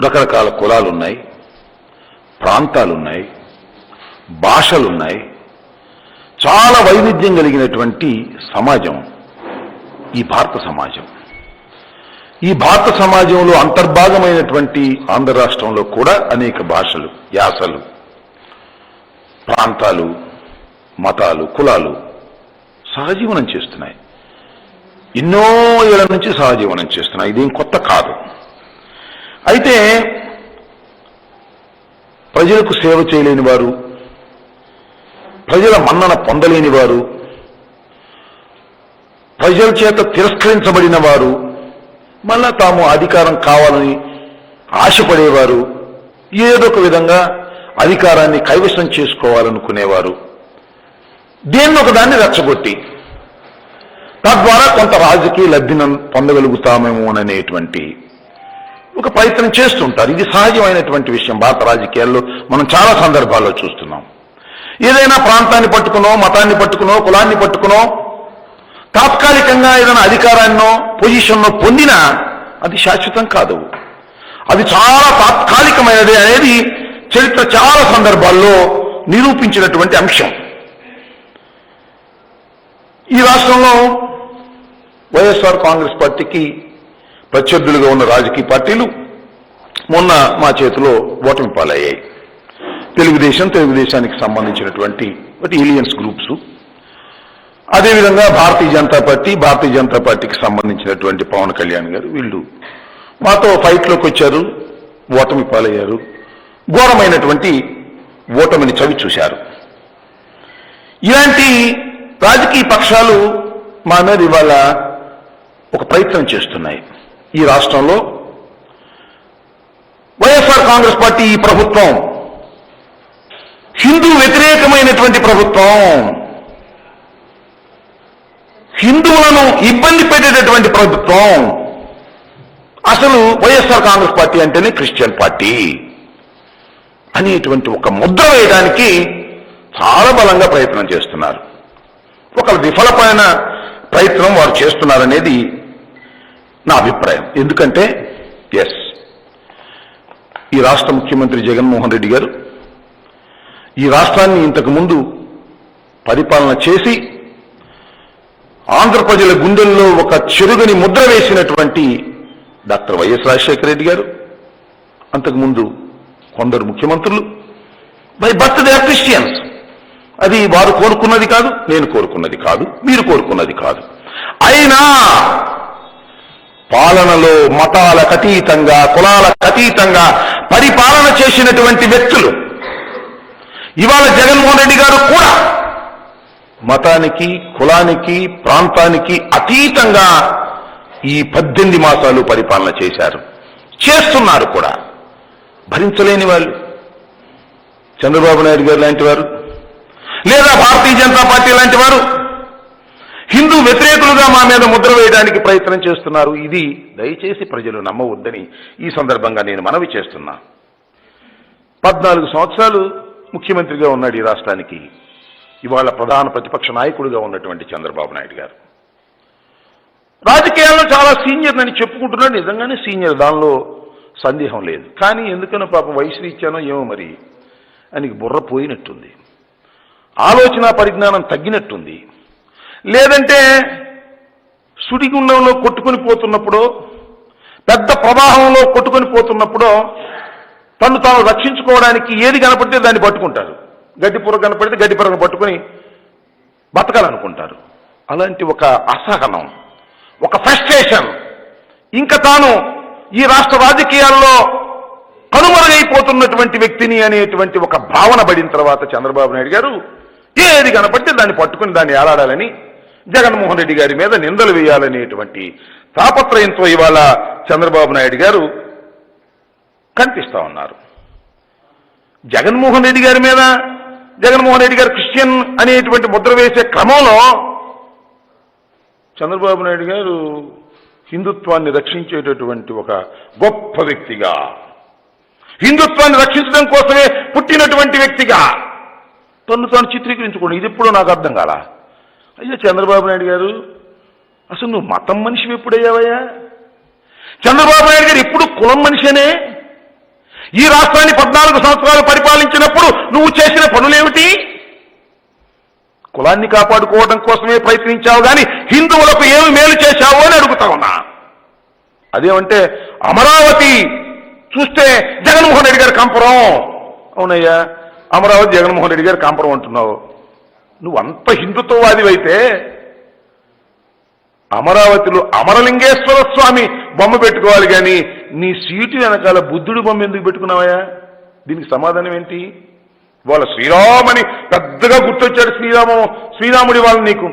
రకరకాల కులాలు ఉన్నాయి ప్రాంతాలు ఉన్నాయి భాషలు ఉన్నాయి చాలా వైవిధ్యం కలిగినటువంటి సమాజం ఈ భారత సమాజం. ఈ భారత సమాజంలో అంతర్భాగమైనటువంటి ఆంధ్ర రాష్ట్రంలో కూడా అనేక భాషలు యాసలు ప్రాంతాలు మతాలు కులాలు సహజీవనం చేస్తున్నాయి. ఎన్నో ఏళ్ళ నుంచి సహజీవనం చేస్తున్నాయి. ఇదేం కొత్త కాదు. అయితే ప్రజలకు సేవ చేయలేని వారు ప్రజల మన్నన పొందలేని వారు ప్రజల చేత తిరస్కరించబడిన వారు మళ్ళా తాము అధికారం కావాలని ఆశపడేవారు ఏదో ఒక విధంగా అధికారాన్ని కైవసం చేసుకోవాలనుకునేవారు. దేన్ని ఒకదాన్ని రెచ్చగొట్టి తద్వారా కొంత రాజకీయ లబ్ధిని పొందగలుగుతామేమో అనేటువంటి ఒక ప్రయత్నం చేస్తుంటారు. ఇది సహజమైనటువంటి విషయం భారత రాజకీయాల్లో మనం చాలా సందర్భాల్లో చూస్తున్నాం. ఏదైనా ప్రాంతాన్ని పట్టుకునో మతాన్ని పట్టుకునో కులాన్ని పట్టుకునో తాత్కాలికంగా ఏదైనా అధికారాన్నో పొజిషన్నో పొందినా అది శాశ్వతం కాదు. అది చాలా తాత్కాలికమైనది అనేది చరిత్ర చాలా సందర్భాల్లో నిరూపించినటువంటి అంశం. ఈ రాష్ట్రంలో వైఎస్ఆర్ కాంగ్రెస్ పార్టీకి ప్రత్యర్థులుగా ఉన్న రాజకీయ పార్టీలు మొన్న మా చేతిలో ఓటమి పాలయ్యాయి. తెలుగుదేశం తెలుగుదేశానికి సంబంధించినటువంటి ఏలియన్స్ గ్రూప్స్ అదేవిధంగా భారతీయ జనతా పార్టీ భారతీయ జనతా పార్టీకి సంబంధించినటువంటి పవన్ కళ్యాణ్ గారు వీళ్ళు మాతో ఫైట్లోకి వచ్చారు ఓటమి పాలయ్యారు. ఘోరమైనటువంటి ఓటమిని చవి చూశారు. ఇలాంటి రాజకీయ పక్షాలు మా మీద ఇవాళ ఒక ప్రయత్నం చేస్తున్నాయి. ఈ రాష్ట్రంలో వైఎస్ఆర్ కాంగ్రెస్ పార్టీ ఈ ప్రభుత్వం. హిందూ వ్యతిరేకమైనటువంటి ప్రభుత్వం. హిందువులను ఇబ్బంది పెట్టేటటువంటి ప్రభుత్వం. అసలు వైఎస్ఆర్ కాంగ్రెస్ పార్టీ అంటేనే క్రిస్టియన్ పార్టీ అనేటువంటి ఒక ముద్ర వేయడానికి చాలా బలంగా ప్రయత్నం చేస్తున్నారు. ఒక విఫలమైన ప్రయత్నం వారు చేస్తున్నారనేది నా అభిప్రాయం. ఎందుకంటే ఎస్ ఈ రాష్ట్ర ముఖ్యమంత్రి జగన్మోహన్ రెడ్డి గారు ఈ రాష్ట్రాన్ని ఇంతకుముందు పరిపాలన చేసి ఆంధ్ర ప్రజల గుండెల్లో ఒక చెరుగని ముద్ర వేసినటువంటి డాక్టర్ వైఎస్ రాజశేఖర రెడ్డి గారు అంతకుముందు కొందరు ముఖ్యమంత్రులు బై బర్త్ దే క్రిస్టియన్స్ అది వారు కోరుకున్నది కాదు నేను కోరుకున్నది కాదు మీరు కోరుకున్నది కాదు. అయినా పాలనలో మతాలకు అతీతంగా కులాలకు అతీతంగా పరిపాలన చేసినటువంటి వ్యక్తులు. ఇవాళ జగన్మోహన్ రెడ్డి గారు కూడా మతానికి కులానికి ప్రాంతానికి అతీతంగా ఈ పద్దెనిమిది మాసాలు పరిపాలన చేశారు. చేస్తున్నారు కూడా. భరించలేని వాళ్ళు. చంద్రబాబు నాయుడు గారు లాంటి వారు. లేదా భారతీయ జనతా పార్టీ లాంటి వారు. హిందూ వ్యతిరేకులుగా మా మీద ముద్ర వేయడానికి ప్రయత్నం చేస్తున్నారు. ఇది దయచేసి ప్రజలు నమ్మవద్దని ఈ సందర్భంగా నేను మనవి చేస్తున్నా. పద్నాలుగు సంవత్సరాలు ముఖ్యమంత్రిగా ఉన్నాడు ఈ రాష్ట్రానికి. ఇవాళ ప్రధాన ప్రతిపక్ష నాయకుడిగా ఉన్నటువంటి చంద్రబాబు నాయుడు గారు. రాజకీయాల్లో చాలా సీనియర్ అని చెప్పుకుంటున్నాడు. నిజంగానే సీనియర్. దానిలో సందేహం లేదు. కానీ ఎందుకనో పాపం వయసు ఇచ్చానో ఏమో మరి. ఆయనకి బుర్ర పోయినట్టుంది. ఆలోచన పరిజ్ఞానం తగ్గినట్టుంది. లేదంటే సుడిగుండంలో కొట్టుకొని పోతున్నప్పుడు పెద్ద ప్రవాహంలో కొట్టుకొని పోతున్నప్పుడు తను తాను రక్షించుకోవడానికి ఏది కనపడితే దాన్ని పట్టుకుంటారు. గడ్డి పొర కనపడితే గడ్డి పొరను పట్టుకొని బతకాలనుకుంటారు. అలాంటి ఒక అసహనం ఒక ఫ్రస్ట్రేషన్. ఇంకా తాను ఈ రాష్ట్ర రాజకీయాల్లో కనుమరుగైపోతున్నటువంటి వ్యక్తిని అనేటువంటి ఒక భావన పడిన తర్వాత చంద్రబాబు నాయుడు గారు ఏది కనపడితే దాన్ని పట్టుకుని దాన్ని ఏలాడాలని జగన్మోహన్ రెడ్డి గారి మీద నిందలు వేయాలనేటువంటి తాపత్రయంతో ఇవాళ చంద్రబాబు నాయుడు గారు కనిపిస్తా ఉన్నారు. జగన్మోహన్ రెడ్డి గారి మీద జగన్మోహన్ రెడ్డి గారు క్రిస్టియన్ అనేటువంటి ముద్ర వేసే క్రమంలో చంద్రబాబు నాయుడు గారు హిందుత్వాన్ని రక్షించేటటువంటి ఒక గొప్ప వ్యక్తిగా హిందుత్వాన్ని రక్షించడం కోసమే పుట్టినటువంటి వ్యక్తిగా తను తాను చిత్రీకరించుకోండి. ఇది ఎప్పుడో నాకు అర్థం కాలా? అయ్యా చంద్రబాబు నాయుడు గారు అసలు నువ్వు మతం మనిషి ఎప్పుడయ్యావయ్యా? చంద్రబాబు నాయుడు గారు ఎప్పుడు కులం మనిషినే? ఈ రాష్ట్రాన్ని పద్నాలుగు సంవత్సరాలు పరిపాలించినప్పుడు నువ్వు చేసిన పనులేమిటి? కులాన్ని కాపాడుకోవడం కోసమే ప్రయత్నించావు కానీ హిందువులకు ఏమి మేలు చేశావు అని అడుగుతా ఉన్నా. అదేమంటే అమరావతి చూస్తే జగన్మోహన్ రెడ్డి గారి కంపరం. అవునయ్యా అమరావతి జగన్మోహన్ రెడ్డి గారి కంపరం అంటున్నావు. నువ్వు అంత హిందుత్వవాదివైతే అమరావతిలో అమరలింగేశ్వర స్వామి బొమ్మ పెట్టుకోవాలి కానీ నీ సీటు వెనకాల బుద్ధుడు బొమ్మ ఎందుకు పెట్టుకున్నావయ్యా? దీనికి సమాధానం ఏంటి? వాళ్ళ శ్రీరామని పెద్దగా గుర్తొచ్చాడు శ్రీరాము శ్రీరాముడి వాళ్ళు నీకు.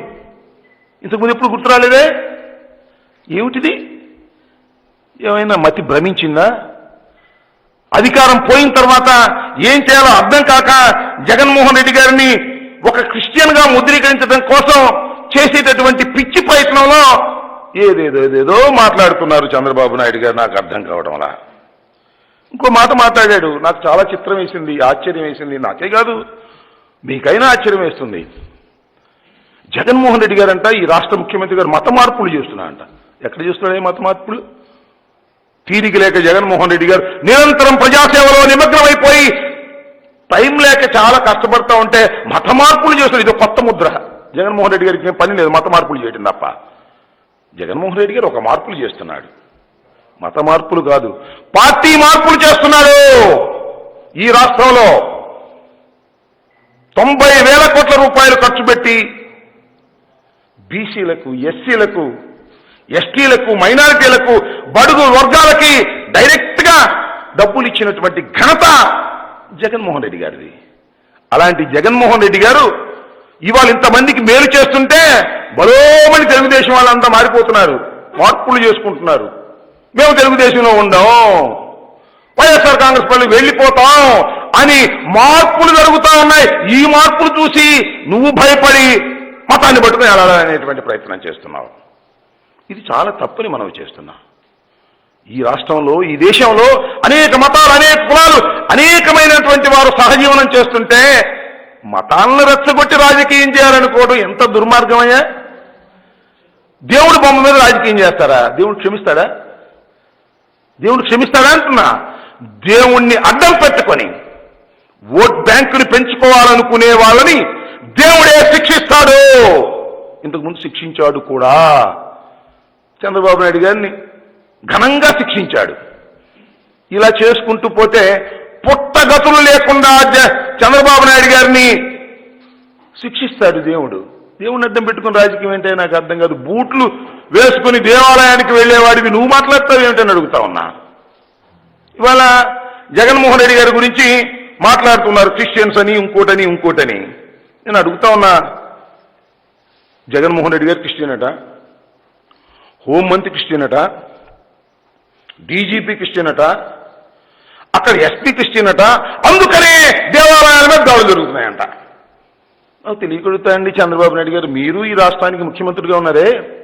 ఇంతకుముందు ఎప్పుడు గుర్తు రాలేదే ఏమిటిది? ఏమైనా మతి భ్రమించిందా? అధికారం పోయిన తర్వాత ఏం చేయాలో అర్థం కాక జగన్మోహన్ రెడ్డి గారిని ఒక క్రిస్టియన్గా ముద్రీకరించడం కోసం చేసేటటువంటి పిచ్చి ప్రయత్నంలో ఏదేదో ఏదేదో మాట్లాడుతున్నారు చంద్రబాబు నాయుడు గారు నాకు అర్థం కావడంలా ఇంకో మాట మాట్లాడాడు నాకు చాలా చిత్రం వేసింది ఆశ్చర్యం వేసింది నాకే కాదు మీకైనా ఆశ్చర్యం వేస్తుంది. జగన్మోహన్ రెడ్డి గారంట ఈ రాష్ట్ర ముఖ్యమంత్రి గారు మత మార్పులు చేస్తున్నా అంట ఎక్కడ చేస్తున్నాడు మత మార్పులు? తీరిక లేక జగన్మోహన్ రెడ్డి గారు నిరంతరం ప్రజాసేవలో నిమగ్నమైపోయి టైం లేక చాలా కష్టపడతా ఉంటే మత మార్పులు చేస్తున్నారు ఇది కొత్త ముద్ర. జగన్మోహన్ రెడ్డి గారికి పని లేదు. మత మార్పులు చేయడం తప్ప. జగన్మోహన్ రెడ్డి గారు ఒక మార్పులు చేస్తున్నాడు. మత మార్పులు కాదు. పార్టీ మార్పులు చేస్తున్నాడు. ఈ రాష్ట్రంలో తొంభై వేల కోట్ల రూపాయలు ఖర్చు పెట్టి బీసీలకు ఎస్సీలకు ఎస్టీలకు మైనారిటీలకు బడుగు వర్గాలకి డైరెక్ట్గా డబ్బులు ఇచ్చినటువంటి ఘనత జగన్మోహన్ రెడ్డి గారిది. అలాంటి జగన్మోహన్ రెడ్డి గారు ఇవాళ ఇంతమందికి మేలు చేస్తుంటే బలోమని తెలుగుదేశం వాళ్ళంతా మారిపోతున్నారు. మార్పులు చేసుకుంటున్నారు. మేము తెలుగుదేశంలో ఉండం. వైఎస్ఆర్ కాంగ్రెస్ పనులు వెళ్ళిపోతాం అని మార్పులు జరుగుతా ఉన్నాయి. ఈ మార్పులు చూసి నువ్వు భయపడి మతాన్ని పట్టుకుని వెళ్ళాలనేటువంటి ప్రయత్నం చేస్తున్నావు. ఇది చాలా తప్పుని మనం చేస్తున్నాం. ఈ రాష్ట్రంలో ఈ దేశంలో అనేక మతాలు అనేక కులాలు అనేకమైనటువంటి వారు సహజీవనం చేస్తుంటే మతాలను రెచ్చగొట్టి రాజకీయం చేయాలనుకోవడం ఎంత దుర్మార్గమయ్యా? దేవుడు బొమ్మ మీద రాజకీయం చేస్తారా దేవుడు క్షమిస్తాడా? దేవుడు క్షమిస్తాడా అంటున్నా. దేవుణ్ణి అడ్డం పెట్టుకొని ఓట్ బ్యాంకుని పెంచుకోవాలనుకునే వాళ్ళని దేవుడే శిక్షిస్తాడు. ఇంతకుముందు శిక్షించాడు కూడా. చంద్రబాబు నాయుడు గారిని ఘనంగా శిక్షించాడు. ఇలా చేసుకుంటూ పోతే పుట్టగతులు లేకుండా చంద్రబాబు నాయుడు గారిని శిక్షిస్తాడు దేవుడు. దేవుని అర్థం పెట్టుకుని రాజకీయం ఏంటో నాకు అర్థం కాదు. బూట్లు వేసుకుని దేవాలయానికి వెళ్ళేవాడివి. నువ్వు మాట్లాడతావు ఏమిటని అడుగుతా ఉన్నా. ఇవాళ జగన్మోహన్ రెడ్డి గారి గురించి మాట్లాడుతున్నారు. క్రిస్టియన్స్ అని ఇంకోటని ఇంకోటని. నేను అడుగుతా ఉన్నా. జగన్మోహన్ రెడ్డి గారు క్రిస్టియన్ అట? హోంమంత్రి క్రిస్టియన్ అట? డీజీపీ క్రిస్టియన్ అట అక్కడ ఎస్పీ క్రిస్టియన్ అట అందుకనే దేవాలయాల మీద దాడులు జరుగుతున్నాయంట. నాకు చంద్రబాబు నాయుడు గారు. మీరు ఈ రాష్ట్రానికి ముఖ్యమంత్రిగా ఉన్నారే?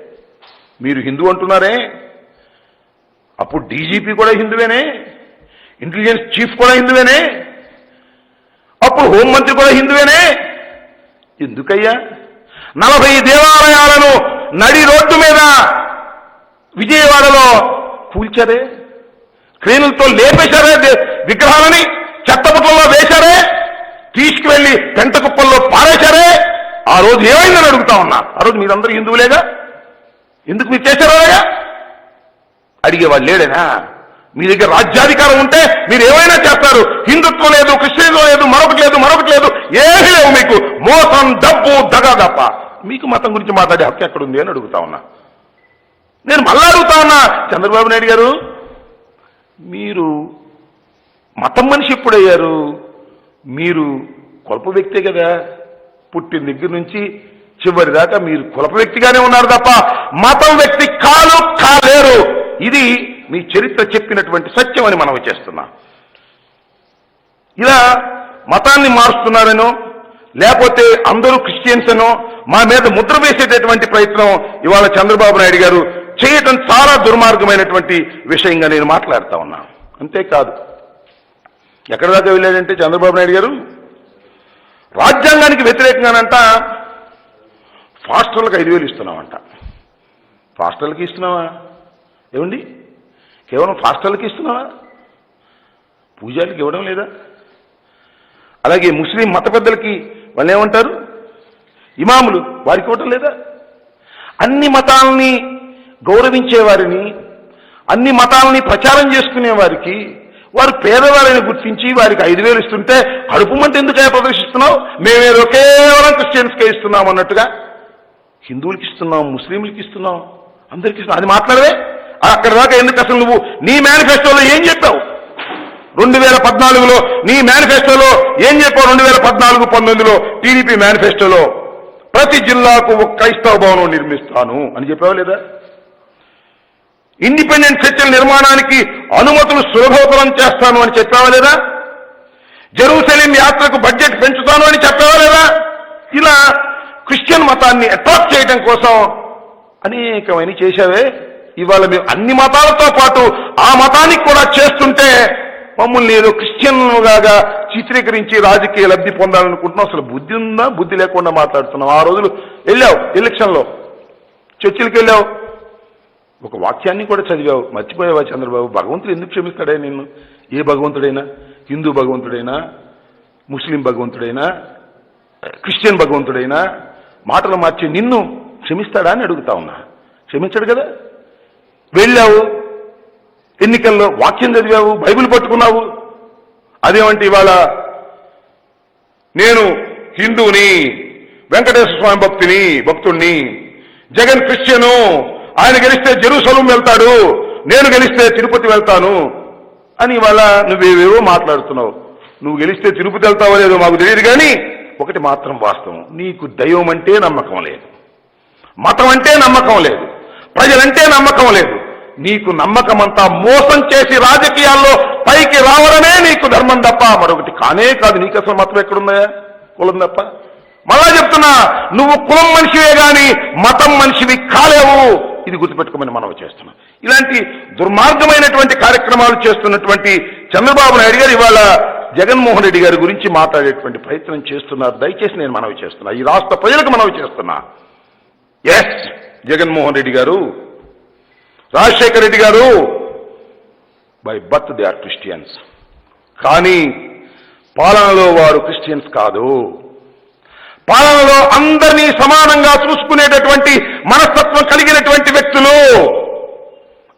మీరు హిందూ అంటున్నారే? అప్పుడు డీజీపీ కూడా హిందువేనే? ఇంటెలిజెన్స్ చీఫ్ కూడా హిందువేనే? అప్పుడు హోంమంత్రి కూడా హిందువేనే? ఎందుకయ్యా? నలభై దేవాలయాలను నడి రోడ్డు మీద విజయవాడలో కూల్చారే క్రీనులతో లేపేశారే విగ్రహాలని చెత్తపుట్టల్లో వేశారే? తీసుకువెళ్ళి పెంట కుప్పల్లో పారేశారే? ఆ రోజు ఏమైందని అడుగుతా ఉన్నా. ఆ రోజు మీరందరూ హిందువులేగా? ఎందుకు మీరు చేశారా అడిగేవాడు లేడేనా? మీ దగ్గర రాజ్యాధికారం ఉంటే మీరు ఏమైనా చేస్తారు? హిందుత్వం లేదు క్రిస్టియన్లో లేదు మరొకటి లేదు మరొకటి లేదు ఏమీ లేవు మీకు. మోసం డబ్బు దగా దప్ప మీకు మతం గురించి మాట్లాడే హక్కు ఎక్కడుంది అని అడుగుతా ఉన్నా. నేను మళ్ళా అడుగుతా ఉన్నా చంద్రబాబు నాయుడు గారు మీరు మతం మనిషి ఎప్పుడయ్యారు? మీరు కులప వ్యక్తే కదా. పుట్టిన దగ్గర నుంచి చివరి దాకా మీరు కులప వ్యక్తిగానే ఉన్నారు తప్ప మతం వ్యక్తి కాలు కాలేరు. ఇది మీ చరిత్ర చెప్పినటువంటి సత్యం అని మనం చేస్తున్నాం. ఇలా మతాన్ని మారుస్తున్నారనో లేకపోతే అందరూ క్రిస్టియన్స్ అనో మా మీద ముద్ర వేసేటటువంటి ప్రయత్నం ఇవాళ చంద్రబాబు నాయుడు గారు చేయటం చాలా దుర్మార్గమైనటువంటి విషయంగా నేను మాట్లాడుతా ఉన్నా. అంతేకాదు ఎక్కడి దాకా వెళ్ళాడంటే చంద్రబాబు నాయుడు గారు? రాజ్యాంగానికి వ్యతిరేకంగానంట ఫాస్టర్లకు ఐదు వేలు ఇస్తున్నామంట. ఫాస్టర్లకి ఇస్తున్నావా? ఏమండి? కేవలం పాస్టర్లకి ఇస్తున్నావా? పూజారికి ఇవ్వడం లేదా? అలాగే ముస్లిం మత పెద్దలకి వాళ్ళు ఏమంటారు ఇమాములు వారికి ఇవ్వటం లేదా? అన్ని మతాలని గౌరవించేవారిని అన్ని మతాలని ప్రచారం చేసుకునే వారికి వారు పేదవారిని గుర్తించి వారికి ఐదు వేలు ఇస్తుంటే కడుపు మంట ఎందుకు ప్రదర్శిస్తున్నావు? మేమేదో కేవలం క్రిస్టియన్స్కే ఇస్తున్నాం అన్నట్టుగా. హిందువులకి ఇస్తున్నాం ముస్లింలకి ఇస్తున్నాం అందరికి ఇస్తున్నాం. అది మాట్లాడవే. అక్కడ దాకా ఎందుకు అసలు నువ్వు? నీ మేనిఫెస్టోలో ఏం చెప్పావు? రెండు వేల పద్నాలుగులో నీ మేనిఫెస్టోలో ఏం చెప్పావు? రెండు వేల పద్నాలుగు పంతొమ్మిదిలో టీడీపీ మేనిఫెస్టోలో ప్రతి జిల్లాకు ఒక క్రైస్తవ భవనం నిర్మిస్తాను అని చెప్పావు లేదా? ఇండిపెండెంట్ చర్చల నిర్మాణానికి అనుమతులు సులభతరం చేస్తాను అని చెప్పావా లేదా? జెరూసలేం యాత్రకు బడ్జెట్ పెంచుతాను అని చెప్పావా లేదా? ఇలా క్రిస్టియన్ మతాన్ని అట్రాక్ట్ చేయడం కోసం అనేకమైన చేశావే. ఇవాళ మేము అన్ని మతాలతో పాటు ఆ మతానికి కూడా చేస్తుంటే మమ్మల్ని నేను క్రిస్టియన్గా చిత్రీకరించి రాజకీయ లబ్ధి పొందాలనుకుంటున్నాం. అసలు బుద్ధి ఉందా? బుద్ధి లేకుండా మాట్లాడుతున్నాం. ఆ రోజులు వెళ్ళావు ఎలక్షన్లో. చర్చిలకు వెళ్ళావు. ఒక వాక్యాన్ని కూడా చదివావు. మర్చిపోయావా చంద్రబాబు? భగవంతుడు ఎందుకు క్షమిస్తాడే నిన్ను? ఏ భగవంతుడైనా? హిందూ భగవంతుడైనా? ముస్లిం భగవంతుడైనా? క్రిస్టియన్ భగవంతుడైనా? మాటలు మార్చి నిన్ను క్షమిస్తాడా అని అడుగుతా ఉన్నా. క్షమించాడు కదా? వెళ్ళావు. ఎన్నికల్లో వాక్యం చదివావు. బైబిల్ పట్టుకున్నావు. అదేమంటే ఇవాళ నేను హిందూని వెంకటేశ్వర స్వామి భక్తిని భక్తుణ్ణి జగన్ క్రిస్టియను ఆయన గెలిస్తే జెరూసలం వెళ్తాడు నేను గెలిస్తే తిరుపతి వెళ్తాను అని ఇవాళ నువ్వేవేవో మాట్లాడుతున్నావు. నువ్వు గెలిస్తే తిరుపతి వెళ్తావో లేదో మాకు తెలియదు కానీ ఒకటి మాత్రం వాస్తవం. నీకు దైవం అంటే నమ్మకం లేదు. మతం అంటే నమ్మకం లేదు. ప్రజలంటే నమ్మకం లేదు. నీకు నమ్మకం అంతా మోసం చేసి రాజకీయాల్లో పైకి రావడమే నీకు ధర్మం తప్ప మరొకటి కానే కాదు. నీకు అసలు మతం ఎక్కడుందా కులం తప్ప? మళ్ళా చెప్తున్నా నువ్వు కులం మనిషివే గాని మతం మనిషివి కాలేవు. ఇది గుర్తుపెట్టుకోమని మనం చేస్తున్నాం. ఇలాంటి దుర్మార్గమైనటువంటి కార్యక్రమాలు చేస్తున్నటువంటి చంద్రబాబు నాయుడు గారు ఇవాళ జగన్మోహన్ రెడ్డి గారి గురించి మాట్లాడేటువంటి ప్రయత్నం చేస్తున్నారు. దయచేసి నేను మనవి చేస్తున్నా. ఈ రాష్ట్ర ప్రజలకు మనవి చేస్తున్నా. ఎస్ జగన్మోహన్ రెడ్డి గారు రాజశేఖర రెడ్డి గారు by birth they are Christians. కానీ పాలనలో వారు క్రిస్టియన్స్ కాదు. పాలనలో అందరినీ సమానంగా చూసుకునేటటువంటి మనస్తత్వం కలిగినటువంటి వ్యక్తులు.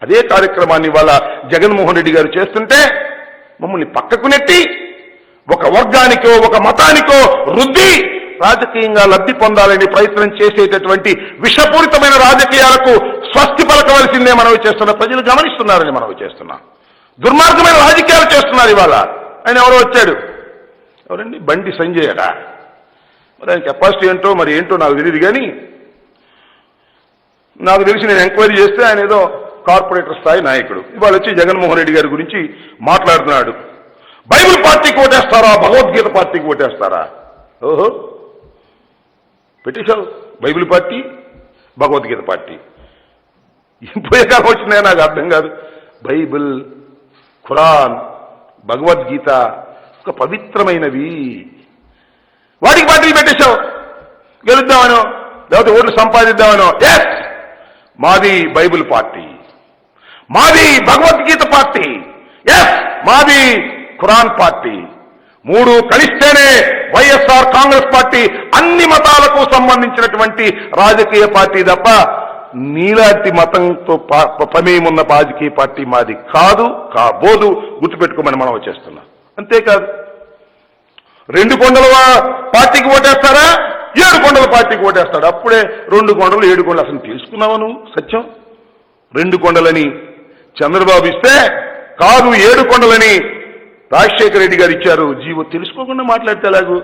అదే కార్యక్రమాన్ని ఇవాళ జగన్మోహన్ రెడ్డి గారు చేస్తుంటే మమ్మల్ని పక్కకు నెట్టి ఒక వర్గానికో ఒక మతానికో రుద్ది రాజకీయంగా లబ్ధి పొందాలని ప్రయత్నం చేసేటటువంటి విషపూరితమైన రాజకీయాలకు స్వస్తి పలకవలసిందే మనవి చేస్తున్న ప్రజలు గమనిస్తున్నారని మనవి చేస్తున్నా. దుర్మార్గమైన రాజకీయాలు చేస్తున్నారు ఇవాళ. ఆయన ఎవరో వచ్చాడు? ఎవరండి? బండి సంజయ్ అడా మరి ఆయన కెపాసిటీ ఏంటో మరి ఏంటో నాకు తెలియదు కానీ నాకు తెలిసి నేను ఎంక్వైరీ చేస్తే ఆయన ఏదో కార్పొరేటర్ స్థాయి నాయకుడు. ఇవాళ వచ్చి జగన్మోహన్ రెడ్డి గారి గురించి మాట్లాడుతున్నాడు. బైబిల్ పార్టీకి ఓటేస్తారా? భగవద్గీత పార్టీకి ఓటేస్తారా? ఓహో. పెట్టేశావు బైబిల్ పార్టీ భగవద్గీత పార్టీ. పోయే కాలం వచ్చినాయో నాకు అర్థం కాదు. బైబిల్ ఖురాన్ భగవద్గీత ఒక పవిత్రమైనవి. వాటికి పార్టీలు పెట్టేశావు. గెలుద్దామనో లేకపోతే ఓట్లు సంపాదిద్దామనో. ఎస్ మాది బైబిల్ పార్టీ. మాది భగవద్గీత పార్టీ. ఎస్ మాది ఖురాన్ పార్టీ. మూడు కలిస్తేనే వైఎస్ఆర్ కాంగ్రెస్ పార్టీ అన్ని మతాలకు సంబంధించినటువంటి రాజకీయ పార్టీ తప్ప నీలాంటి మతంతో పా- ప్రమేయం ఉన్న రాజకీయ పార్టీ మాది కాదు కాబోదు గుర్తుపెట్టుకోమని మనం వచ్చేస్తున్నాం అంతేకాదు రెండు కొండల పార్టీకి ఓటేస్తారా? ఏడు కొండల పార్టీకి ఓటేస్తాడు. అప్పుడే రెండు కొండలు ఏడు కొండలు అసలు తెలుసుకున్నావా నువ్వు? సత్యం? రెండు కొండలని చంద్రబాబు ఇస్తే కాదు ఏడు కొండలని రాజశేఖర రెడ్డి గారు ఇచ్చారు. జీవో తెలుసుకోకుండా మాట్లాడితే ఎలాగూ?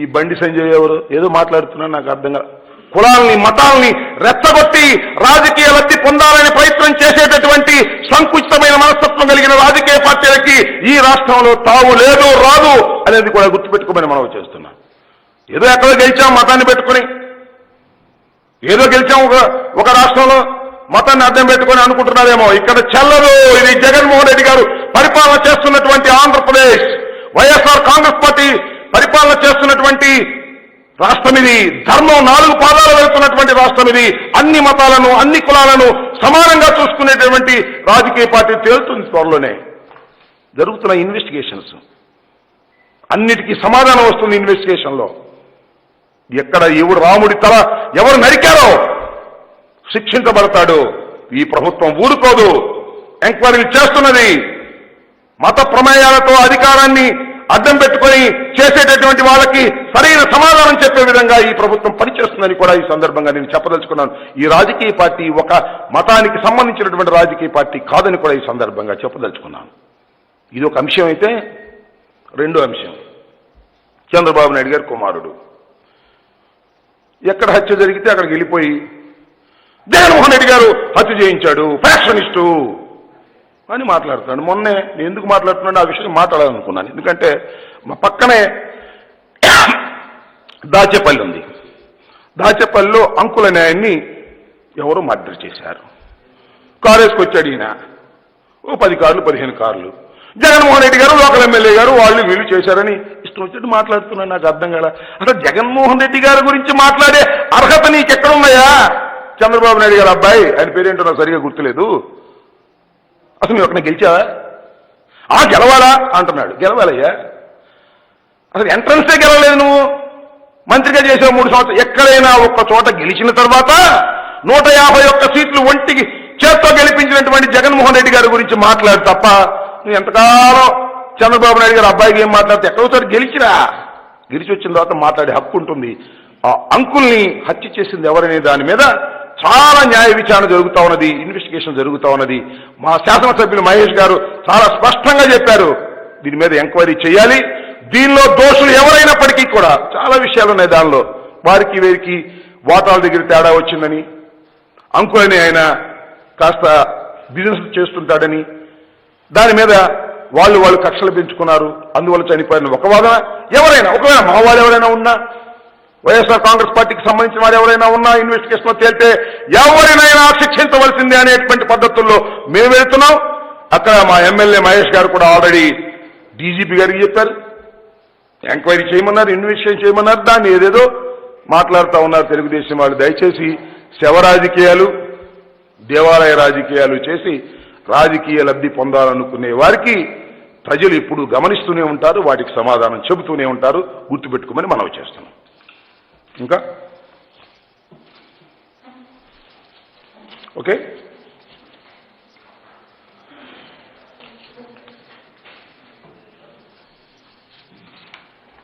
ఈ బండి సంజయ్ ఎవరు? ఏదో మాట్లాడుతున్నా నాకు అర్థం కాదు కులాల్ని మతాల్ని రెచ్చగొట్టి రాజకీయ లబ్ధి పొందాలని ప్రయత్నం చేసేటటువంటి సంకుచితమైన మనస్తత్వం కలిగిన రాజకీయ ఈ రాష్ట్రంలో తావు లేదు రాదు అనేది కూడా గుర్తుపెట్టుకోమని మనం చేస్తున్నాం. ఏదో ఎక్కడో గెలిచాం మతాన్ని పెట్టుకుని. ఏదో గెలిచాం ఒక ఒక రాష్ట్రంలో మతాన్ని అర్థం పెట్టుకొని అనుకుంటున్నారేమో. ఇక్కడ చెల్లదు. ఇది జగన్మోహన్ రెడ్డి గారు పరిపాలన చేస్తున్నటువంటి ఆంధ్రప్రదేశ్. వైఎస్ఆర్ కాంగ్రెస్ పార్టీ పరిపాలన చేస్తున్నటువంటి రాష్ట్రం ఇది. ధర్మం నాలుగు పాదాలు వెళ్తున్నటువంటి రాష్ట్రం ఇది. అన్ని మతాలను అన్ని కులాలను సమానంగా చూసుకునేటువంటి రాజకీయ పార్టీ తేలుతుంది త్వరలోనే. జరుగుతున్న ఇన్వెస్టిగేషన్స్. అన్నిటికీ సమాధానం వస్తుంది ఇన్వెస్టిగేషన్లో. ఎక్కడ ఎవడు రాముడి తల ఎవరు నరికారో? శిక్షించబడతాడు. ఈ ప్రభుత్వం ఊరుకోదు. ఎంక్వైరీలు చేస్తున్నది. మత ప్రమేయాలతో అధికారాన్ని అడ్డం పెట్టుకొని చేసేటటువంటి వాళ్ళకి సరైన సమాధానం చెప్పే విధంగా ఈ ప్రభుత్వం పనిచేస్తుందని కూడా ఈ సందర్భంగా నేను చెప్పదలుచుకున్నాను. ఈ రాజకీయ పార్టీ ఒక మతానికి సంబంధించినటువంటి రాజకీయ పార్టీ కాదని కూడా ఈ సందర్భంగా చెప్పదలుచుకున్నాను. ఇది ఒక అంశం అయితే రెండో అంశం. చంద్రబాబు నాయుడు గారి కుమారుడు. ఎక్కడ హత్య జరిగితే అక్కడికి వెళ్ళిపోయి జగన్మోహన్ రెడ్డి గారు హత్య చేయించాడు ఫ్యాక్షనిస్టు అని మాట్లాడుతున్నాడు. మొన్నే నేను ఎందుకు మాట్లాడుతున్నాడు ఆ విషయం మాట్లాడాలనుకున్నాను. ఎందుకంటే మా పక్కనే దాచేపల్లి ఉంది. దాచేపల్లిలో అంకుల న్యాయాన్ని ఎవరో మర్డర్ చేశారు. కారు వేసుకొచ్చాడు ఈయన. ఓ పది కార్లు పదిహేను కార్లు. జగన్మోహన్ రెడ్డి గారు లోకల్ ఎమ్మెల్యే గారు వాళ్ళు వీళ్ళు చేశారని ఇష్టం వచ్చినట్టు మాట్లాడుతున్నాను నాకు అర్థం కాల. అసలు జగన్మోహన్ రెడ్డి గారి గురించి మాట్లాడే అర్హత నీకెక్కడున్నాయా? చంద్రబాబు నాయుడు గారు అబ్బాయి ఆయన పేరేంటో నాకు సరిగా గుర్తులేదు. అసలు నువ్వు ఎక్కడ గెలిచావా? ఆ గెలవాలా? అంటున్నాడు. గెలవాలయ్యా. అసలు ఎంట్రన్సే గెలవలేదు నువ్వు. మంత్రిగా చేసావు మూడు సంవత్సరాలు ఎక్కడైనా ఒక్క చోట గెలిచిన తర్వాత నూట యాభై ఒక్క సీట్లు ఒంటికి చేత్తో గెలిపించినటువంటి జగన్మోహన్ రెడ్డి గారి గురించి మాట్లాడు తప్ప నువ్వు ఎంతకాలం చంద్రబాబు నాయుడు గారు అబ్బాయికి ఏం మాట్లాడితే ఎక్కడోసారి గెలిచిరా గెలిచి వచ్చిన తర్వాత మాట్లాడే హక్కు ఉంటుంది. ఆ అంకుల్ని హత్య చేసింది ఎవరనే దాని మీద చాలా న్యాయ విచారణ జరుగుతూ ఉన్నది ఇన్వెస్టిగేషన్ జరుగుతూ ఉన్నది. మా శాసనసభ్యులు మహేష్ గారు చాలా స్పష్టంగా చెప్పారు. దీని మీద ఎంక్వైరీ చేయాలి. దీనిలో దోషులు ఎవరైనప్పటికీ కూడా చాలా విషయాలు ఉన్నాయి దానిలో. వారికి వీరికి వాటాల దగ్గర తేడా వచ్చిందని అంకులని ఆయన కాస్త బిజినెస్ చేస్తుంటాడని దాని మీద వాళ్ళు వాళ్ళు కక్షలు పెంచుకున్నారు. అందువల్ల చనిపోయిన ఒక వాదన ఎవరైనా ఒకవేళ మా వాళ్ళు ఎవరైనా ఉన్నా వైఎస్ఆర్ కాంగ్రెస్ పార్టీకి సంబంధించిన వారు ఎవరైనా ఉన్నా ఇన్వెస్టిగేషన్ తేలితే ఎవరినైనా శిక్షించవలసిందే అనేటువంటి పద్ధతుల్లో మేము వెళ్తున్నాం. అక్కడ మా ఎమ్మెల్యే మహేష్ గారు కూడా ఆల్రెడీ డీజీపీ గారికి చెప్పారు. ఎంక్వైరీ చేయమన్నారు ఇన్వెస్టిగేషన్ చేయమన్నారు దాన్ని ఏదేదో మాట్లాడుతూ ఉన్నారు తెలుగుదేశం వాళ్ళు. దయచేసి శవ రాజకీయాలు దేవాలయ రాజకీయాలు చేసి రాజకీయ లబ్ధి పొందాలనుకునే వారికి ప్రజలు ఇప్పుడు గమనిస్తూనే ఉంటారు వాటికి సమాధానం చెబుతూనే ఉంటారు. గుర్తుపెట్టుకోమని మనవి చేస్తున్నాం. ఇంకా? ఓకే?